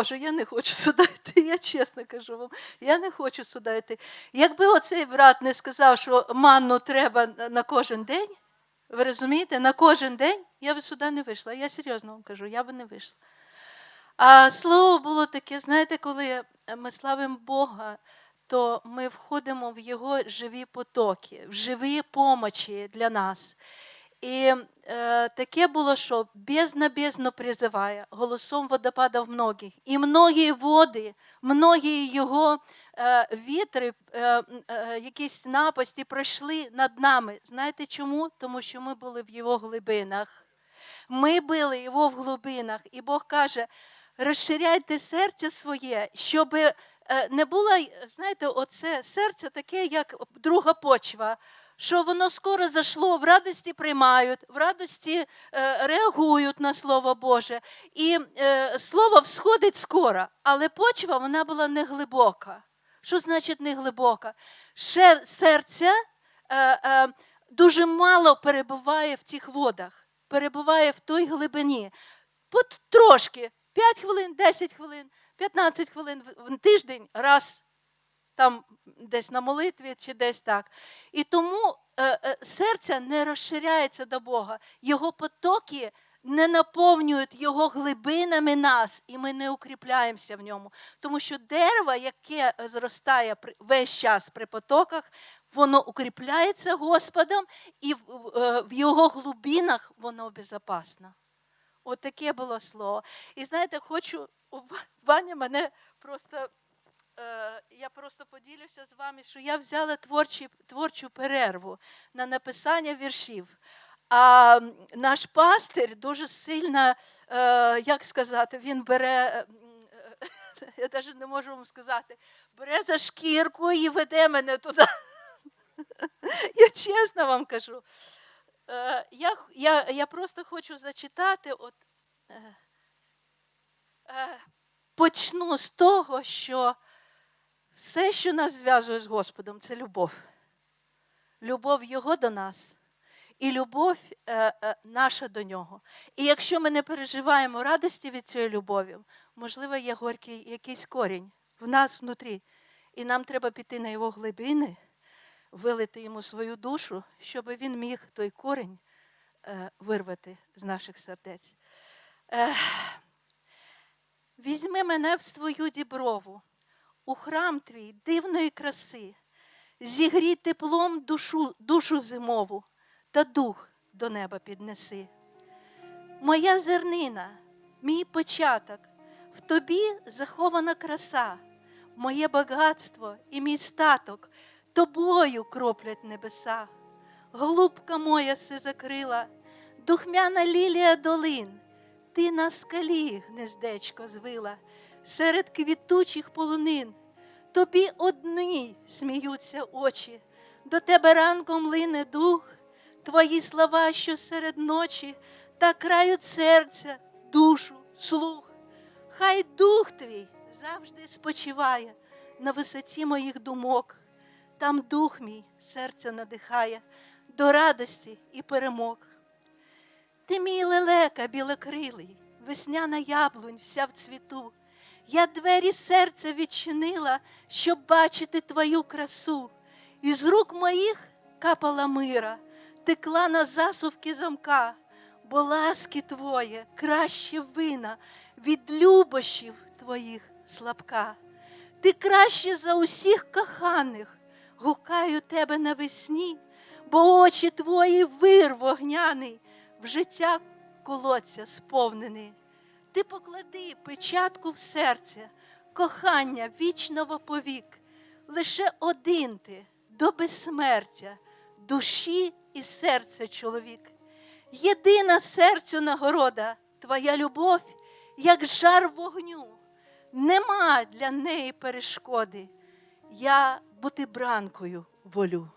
Боже, я не хочу сюди йти, я чесно кажу вам, я не хочу сюди йти. Якби оцей брат не сказав, що манну треба на- кожен день, ви розумієте, на кожен день я б сюди не вийшла. Я серйозно вам кажу, я би не вийшла. А слово було таке, знаєте, коли ми славимо Бога, то ми входимо в Його живі потоки, в живі помочі для нас. І е, таке було, що бездна бездну призиває, голосом водопада в многих. І многі води, многі його е, вітри, е, е, якісь напасті пройшли над нами. Знаєте чому? Тому що ми були в його глибинах. Ми були його в глибинах, і Бог каже: розширяйте серце своє, щоб е, не було, знаєте, оце серце таке, як друга почва. Що воно скоро зайшло, в радості приймають, в радості е, реагують на Слово Боже. І е, слово всходить скоро, але почва вона була не глибока. Що значить не глибока? Ще серця е, е, дуже мало перебуває в цих водах, перебуває в той глибині. От трошки, 5 хвилин, 10 хвилин, 15 хвилин в тиждень раз там десь на молитві чи десь так. І тому е, е, серце не розширяється до Бога. Його потоки не наповнюють його глибинами нас, і ми не укріпляємося в ньому. Тому що дерево, яке зростає весь час при потоках, воно укріпляється Господом, і в, е, його глибинах воно безпечно. От було слово. І знаєте, хочу, Ва- Ваня мене просто я просто поділюся з вами, що я взяла творчі, творчу перерву на написання віршів. А наш пастир дуже сильно, е, як сказати, він бере, е, е, я навіть не можу вам сказати, бере за шкірку і веде мене туди. Я чесно вам кажу. Е, Я, я, я просто хочу зачитати. От, е, е, почну з того, що все, що нас зв'язує з Господом, це любов. Любов Його до нас і любов е, е, наша до нього. І якщо ми не переживаємо радості від цієї любові, можливо, є горький якийсь корінь в нас внутрі. І нам треба піти на його глибини, вилити йому свою душу, щоб він міг той корінь е, вирвати з наших сердець. Е, Візьми мене в свою діброву, у храм твій дивної краси, зігрій теплом душу, душу зимову та дух до неба піднеси. Моя зернина, мій початок, в тобі захована краса, моє багатство і мій статок тобою кроплять небеса. Голубка моя си закрила, духмяна лілія долин, ти на скалі гнездечко звила, серед квітучих полонин. Тобі одній сміються очі, до тебе ранком лине дух, твої слова, що серед ночі, та крають серця, душу, слух. Хай дух твій завжди спочиває на висоті моїх думок. Там дух мій серце надихає до радості і перемог. Ти мій лелека білокрилий, весняна яблунь вся в цвіту. Я двері серця відчинила, щоб бачити твою красу. Із рук моїх капала мира, текла на засувки замка, бо ласки твоє краще вина від любощів твоїх слабка. Ти краще за усіх коханих, гукаю тебе навесні, бо очі твої вир вогняний, в життя колодця сповнений. Ти поклади печатку в серце, кохання вічного повік, лише один ти до безсмертя, душі і серця чоловік. Єдина серцю нагорода, твоя любов, як жар вогню, нема для неї перешкоди. Я бути бранкою волю.